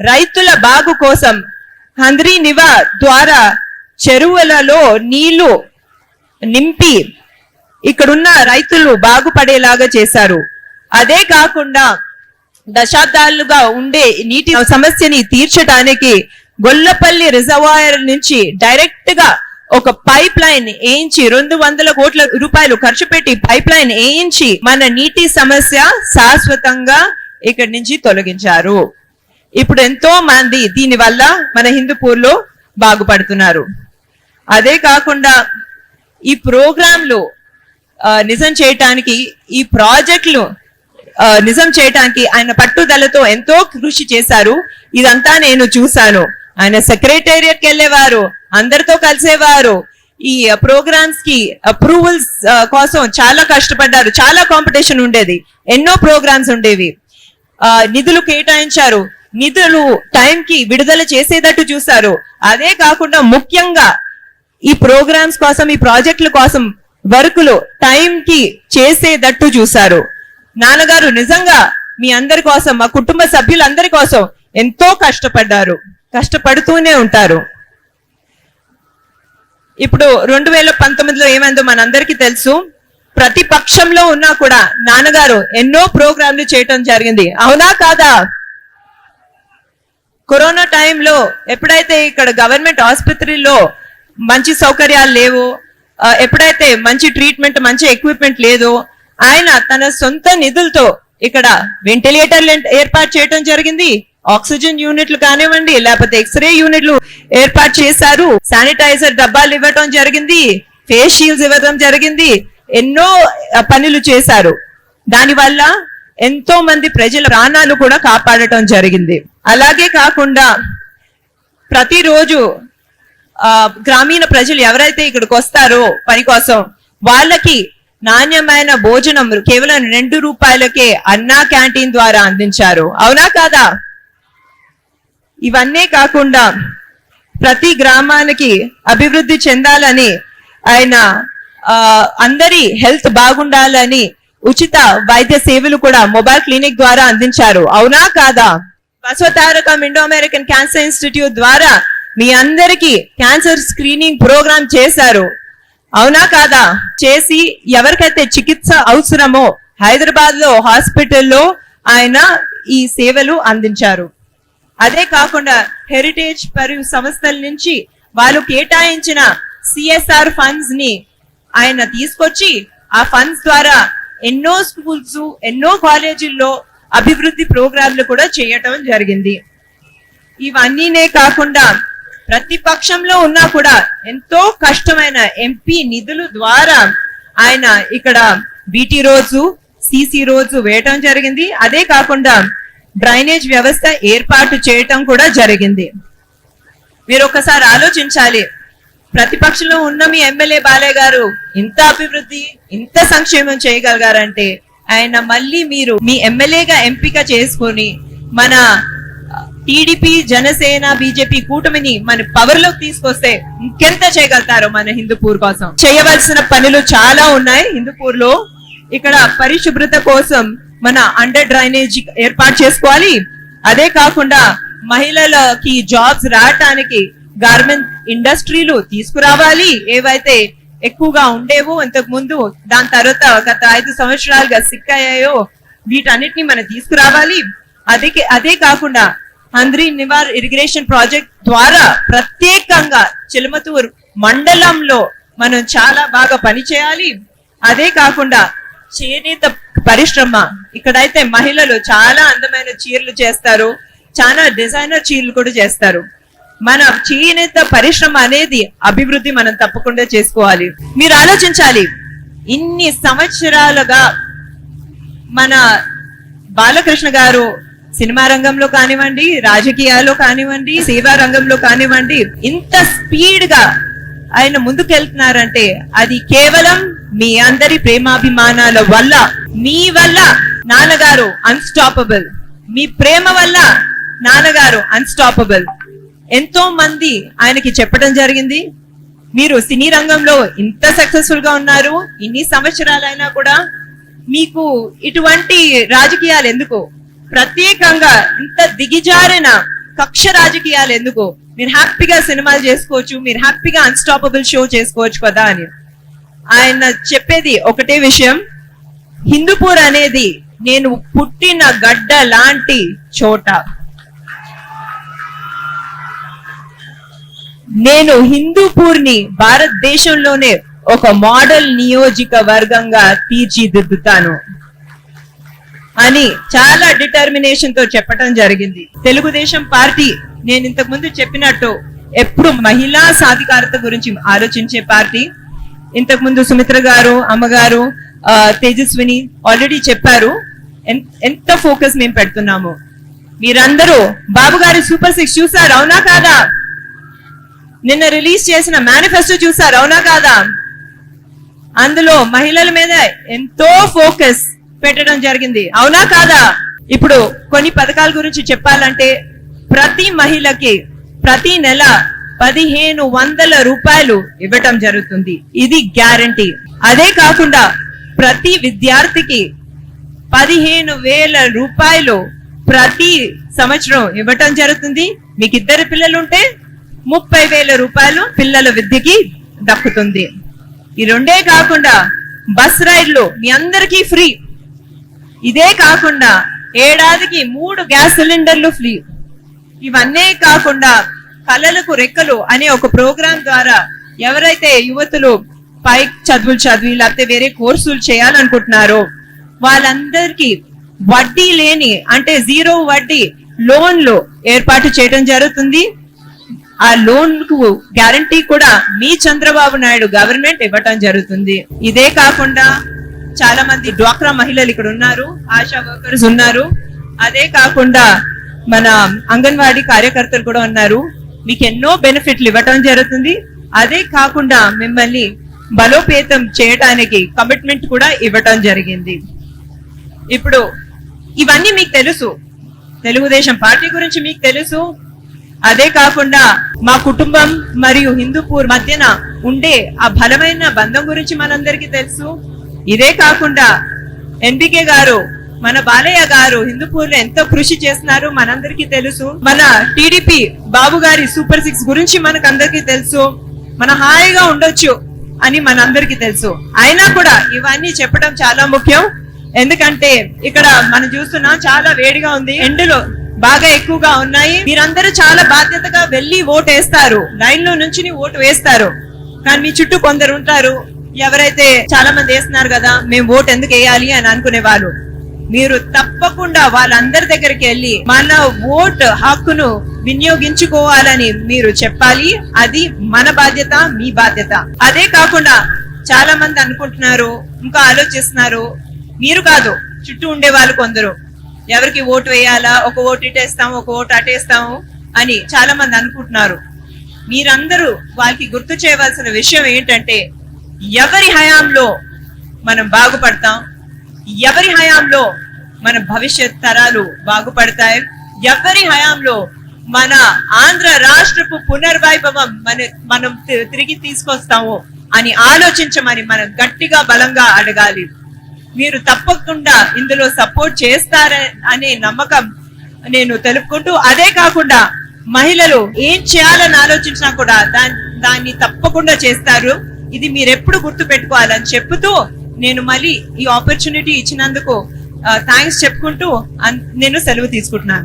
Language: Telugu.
రైతుల బాగు కోసం హంద్రీ నివా ద్వారా చెరువులలో నీళ్ళు నింపి ఇక్కడున్న రైతులు బాగుపడేలాగా చేశారు. అదే కాకుండా దశాబ్దాలుగా ఉండే నీటి సమస్యని తీర్చడానికి గొల్లపల్లి రిజర్వాయర్ నుంచి డైరెక్ట్గా ఒక పైప్ లైన్ వేయించి రెండు వందల కోట్ల రూపాయలు ఖర్చు పెట్టి పైప్ లైన్ వేయించి మన నీటి సమస్య శాశ్వతంగా ఇక్కడి నుంచి తొలగించారు. ఇప్పుడు ఎంతో మంది దీని వల్ల మన హిందూపూర్లో బాగుపడుతున్నారు. అదే కాకుండా ఈ ప్రోగ్రాంలు నిజం చేయటానికి ఈ ప్రాజెక్టులు నిజం చేయటానికి ఆయన పట్టుదలతో ఎంతో కృషి చేశారు. ఇదంతా నేను చూశాను. ఆయన సెక్రటేరియట్కి వెళ్ళేవారు అందరితో కలిసేవారు. ఈ ప్రోగ్రామ్స్కి అప్రూవల్స్ కోసం చాలా కష్టపడ్డారు. చాలా కాంపిటీషన్ ఉండేది. ఎన్నో ప్రోగ్రామ్స్ ఉండేవి. నిధులు కేటాయించారు. నిధులు టైం కి విడుదల చేసేటట్టు చూశారు. అదే కాకుండా ముఖ్యంగా ఈ ప్రోగ్రామ్స్ కోసం ఈ ప్రాజెక్టుల కోసం వర్కులు టైంకి చేసేటట్టు చూశారు. నాన్నగారు నిజంగా మీ అందరి కోసం మా కుటుంబ సభ్యులందరి కోసం ఎంతో కష్టపడ్డారు. కష్టపడుతూనే ఉంటారు. ఇప్పుడు రెండు వేల పంతొమ్మిదిలో ఏమైందో మనందరికీ తెలుసు. ప్రతిపక్షంలో ఉన్నా కూడా నాన్నగారు ఎన్నో ప్రోగ్రాంలు చేయటం జరిగింది. అవునా కాదా? కరోనా టైంలో ఎప్పుడైతే ఇక్కడ గవర్నమెంట్ ఆసుపత్రిలో మంచి సౌకర్యాలు లేవు ఎప్పుడైతే మంచి ట్రీట్మెంట్ మంచి ఎక్విప్మెంట్ లేదో ఆయన తన సొంత నిధులతో ఇక్కడ వెంటిలేటర్లు ఏర్పాటు చేయడం జరిగింది. ఆక్సిజన్ యూనిట్లు కానివ్వండి లేకపోతే ఎక్స్రే యూనిట్లు ఏర్పాటు చేశారు. శానిటైజర్ డబ్బాలు ఇవ్వటం జరిగింది. ఫేస్ షీల్డ్స్ ఇవ్వడం జరిగింది. ఎన్నో పనులు చేశారు. దానివల్ల ఎంతో మంది ప్రజల ప్రాణాలు కూడా కాపాడటం జరిగింది. అలాగే కాకుండా ప్రతిరోజు గ్రామీణ ప్రజలు ఎవరైతే ఇక్కడికి వస్తారో పని కోసం వాళ్ళకి నాణ్యమైన భోజనం కేవలం రెండు రూపాయలకే అన్నా క్యాంటీన్ ద్వారా అందించారు. అవునా కాదా? ఇవన్నీ కాకుండా ప్రతి గ్రామానికి అభివృద్ధి చెందాలని ఆయన అందరి హెల్త్ బాగుండాలని ఉచిత వైద్య సేవలు కూడా మొబైల్ క్లినిక్ ద్వారా అందించారు. అవునా కాదా? Basavatarakam Indo American cancer institute ద్వారా మీ అందరికీ క్యాన్సర్ స్క్రీనింగ్ ప్రోగ్రామ్ చేశారు. అవునా కాదా? చేసి ఎవరికైతే చికిత్స అవసరమో హైదరాబాద్లో హాస్పిటల్లో ఆయన ఈ సేవలు అందించారు. అదే కాకుండా హెరిటేజ్ మరియు సంస్థల నుంచి వాళ్ళు కేటాయించిన సిఎస్ఆర్ ఫండ్స్ని ఆయన తీసుకొచ్చి ఆ ఫండ్స్ ద్వారా ఎన్నో స్కూల్స్ ఎన్నో కాలేజీల్లో అభివృద్ధి ప్రోగ్రాంలు కూడా చేయటం జరిగింది. ఇవన్నీనే కాకుండా ప్రతిపక్షంలో ఉన్నా కూడా ఎంతో కష్టమైన ఎంపీ నిధులు ద్వారా ఆయన ఇక్కడ బీటీ రోజు సిసి రోజు వేయటం జరిగింది. అదే కాకుండా డ్రైనేజ్ వ్యవస్థ ఏర్పాటు చేయటం కూడా జరిగింది. మీరు ఒకసారి ఆలోచించాలి. ప్రతిపక్షంలో ఉన్న మీ ఎమ్మెల్యే బాలయ్య గారు ఇంత అభివృద్ధి ఇంత సంక్షేమం చేయగలిగారంటే ఆయన మళ్ళీ మీరు మీ ఎమ్మెల్యేగా ఎంపిక చేసుకొని మన టీడీపీ జనసేన బీజేపీ కూటమిని మన పవర్లోకి తీసుకొస్తే ఇంకెంత చేయగలుగుతారో మన హిందూపూర్ కోసం. చేయవలసిన పనులు చాలా ఉన్నాయి హిందూపూర్లో ఇక్కడ పరిశుభ్రత కోసం మన అండర్ డ్రైనేజ్ ఏర్పాటు చేసుకోవాలి. అదే కాకుండా మహిళలకి జాబ్స్ రావటానికి గార్మెంట్ ఇండస్ట్రీలు తీసుకురావాలి. ఏవైతే ఎక్కువగా ఉండేవో. ఇంతకు ముందు దాని తర్వాత గత ఐదు సంవత్సరాలుగా సిక్ అయ్యాయో వీటన్నిటిని మనం తీసుకురావాలి. అదే అదే కాకుండా హంద్రి నివార్ ఇరిగేషన్ ప్రాజెక్ట్ ద్వారా ప్రత్యేకంగా చిలమతూరు మండలంలో మనం చాలా బాగా పనిచేయాలి. అదే కాకుండా చేనేత పరిశ్రమ ఇక్కడైతే మహిళలు చాలా అందమైన చీరలు చేస్తారు. చాలా డిజైనర్ చీరలు కూడా చేస్తారు. మన చేనేత పరిశ్రమ అనేది అభివృద్ధి మనం తప్పకుండా చేసుకోవాలి. మీరు ఆలోచించాలి. ఇన్ని సంవత్సరాలుగా మన బాలకృష్ణ గారు సినిమా రంగంలో కానివ్వండి రాజకీయాల్లో కానివ్వండి సేవా రంగంలో కానివ్వండి ఇంత స్పీడ్గా ఆయన ముందుకెళ్తున్నారంటే అది కేవలం మీ అందరి ప్రేమాభిమానాల వల్ల మీ వల్ల నాన్నగారు అన్స్టాపబుల్ మీ ప్రేమ వల్ల నాన్నగారు అన్స్టాపబుల్ ఎంతో మంది ఆయనకి చెప్పడం జరిగింది. మీరు సినీ రంగంలో ఇంత సక్సెస్ఫుల్గా ఉన్నారు. ఇన్ని సంవత్సరాలైనా కూడా మీకు ఇటువంటి రాజకీయాలు ఎందుకు? ప్రత్యేకంగా ఇంత దిగిజారిన కక్ష రాజకీయాలు ఎందుకు? మీరు హ్యాపీగా సినిమాలు చేసుకోవచ్చు మీరు హ్యాపీగా అన్స్టాపబుల్ షో చేసుకోవచ్చు కదా అని. ఆయన చెప్పేది ఒకటే విషయం. హిందూపూర్ అనేది నేను పుట్టిన గడ్డ లాంటి చోట. నేను హిందూపూర్ని భారతదేశంలోనే ఒక మోడల్ నియోజకవర్గంగా తీర్చిదిద్దుతాను అని చాలా డిటర్మినేషన్తో చెప్పడం జరిగింది. తెలుగుదేశం పార్టీ నేను ఇంతకు ముందు చెప్పినట్టు ఎప్పుడు మహిళా సాధికారత గురించి ఆలోచించే పార్టీ. ఇంతకు ముందు సుమిత్ర గారు అమ్మగారు తేజస్విని ఆల్రెడీ చెప్పారు. ఎంత ఫోకస్ మేము పెడుతున్నాము. మీరందరూ బాబు గారి సూపర్ సిక్స్ చూసారు అవునా కాదా? నిన్న రిలీజ్ చేసిన మేనిఫెస్టో చూసారు అవునా కాదా? అందులో మహిళల మీద ఎంతో ఫోకస్ పెట్టడం జరిగింది అవునా కాదా? ఇప్పుడు కొన్ని పథకాల గురించి చెప్పాలంటే ప్రతి మహిళకి ప్రతి నెల పదిహేను వందల రూపాయలు ఇవ్వటం జరుగుతుంది ఇది గ్యారంటీ. అదే కాకుండా ప్రతి విద్యార్థికి పదిహేను వేల రూపాయలు ప్రతి సంవత్సరం ఇవ్వటం జరుగుతుంది. మీకు ఇద్దరు పిల్లలుంటే ముప్పై వేల రూపాయలు పిల్లల విద్యకి దక్కుతుంది. ఈ రెండే కాకుండా బస్ రైడ్లు మీ అందరికీ ఫ్రీ. ఇదే కాకుండా ఏడాదికి మూడు గ్యాస్ సిలిండర్లు ఫ్రీ. ఇవన్నీ కాకుండా కళలకు రెక్కలు అనే ఒక ప్రోగ్రాం ద్వారా ఎవరైతే యువతులు పై చదువులు చదివి లేకపోతే వేరే కోర్సులు చేయాలనుకుంటున్నారో వాళ్ళందరికీ వడ్డీ లేని అంటే జీరో వడ్డీ లోన్లు ఏర్పాటు చేయడం జరుగుతుంది. ఆ లోన్కు గ్యారంటీ కూడా మీ చంద్రబాబు నాయుడు గవర్నమెంట్ ఇవ్వటం జరుగుతుంది. ఇదే కాకుండా చాలా మంది డ్వాక్రా మహిళలు ఇక్కడ ఉన్నారు ఆశా వర్కర్స్ ఉన్నారు. అదే కాకుండా మన అంగన్వాడీ కార్యకర్తలు కూడా ఉన్నారు. మీకు ఎన్నో బెనిఫిట్లు ఇవ్వటం జరుగుతుంది. అదే కాకుండా మిమ్మల్ని బలోపేతం చేయడానికి కమిట్మెంట్ కూడా ఇవ్వటం జరిగింది. ఇప్పుడు ఇవన్నీ మీకు తెలుసు. తెలుగుదేశం పార్టీ గురించి మీకు తెలుసు. అదే కాకుండా మా కుటుంబం మరియు హిందూపూర్ మధ్యన ఉండే ఆ బలమైన బంధం గురించి మనందరికీ తెలుసు. ఇదే కాకుండా ఎన్బికే గారు మన బాలయ్య గారు హిందూపూర్లో ఎంతో కృషి చేస్తున్నారు మనందరికీ తెలుసు. మన టిడిపి బాబు గారి సూపర్ సిక్స్ గురించి మనకు అందరికీ తెలుసు. మన హాయిగా ఉండొచ్చు అని మనందరికీ తెలుసు. అయినా కూడా ఇవన్నీ చెప్పడం చాలా ముఖ్యం. ఎందుకంటే ఇక్కడ మనం చూస్తున్నాం చాలా వేడిగా ఉంది. ఎండలో బాగా ఎక్కువగా ఉన్నాయి. మీరందరూ చాలా బాధ్యతగా వెళ్ళి ఓటు వేస్తారు. లైన్లో నుంచి ఓటు వేస్తారు. కానీ మీ చుట్టూ కొందరు ఉంటారు. ఎవరైతే చాలా మంది వేస్తున్నారు కదా మేము ఓటు ఎందుకు వేయాలి అని అనుకునే వాళ్ళు. మీరు తప్పకుండా వాళ్ళందరి దగ్గరికి వెళ్ళి మన ఓట్ హక్కును వినియోగించుకోవాలని మీరు చెప్పాలి. అది మన బాధ్యత మీ బాధ్యత. అదే కాకుండా చాలా మంది అనుకుంటున్నారు ఇంకా ఆలోచిస్తున్నారు. మీరు కాదు చుట్టూ ఉండే వాళ్ళు కొందరు. ఎవరికి ఓటు వేయాలా ఒక ఓటు ఇటేస్తాము ఒక ఓటు అటేస్తాము అని చాలా మంది అనుకుంటున్నారు. మీరందరూ వాళ్ళకి గుర్తు చేయవలసిన విషయం ఏంటంటే ఎవరి హయాంలో మనం బాగుపడతాం ఎవరి హయాంలో మన భవిష్యత్ తరాలు బాగుపడతాయి ఎవరి హయాంలో మన ఆంధ్ర రాష్ట్రపు పునర్వైభవం మన మనం తిరిగి తీసుకొస్తాము అని ఆలోచించమని మనం గట్టిగా బలంగా అడగాలి. మీరు తప్పకుండా ఇందులో సపోర్ట్ చేస్తారని అనే నమ్మకం నేను తెలుపుకుంటూ అదే కాకుండా మహిళలు ఏం చేయాలని ఆలోచించినా కూడా దాన్ని దాన్ని తప్పకుండా చేస్తారు. ఇది మీరెప్పుడు గుర్తు పెట్టుకోవాలని చెప్తూ నేను మళ్ళీ ఈ ఆపర్చునిటీ ఇచ్చినందుకు థ్యాంక్స్ చెప్పుకుంటూ అన్- నేను సెలవు తీసుకుంటున్నాను.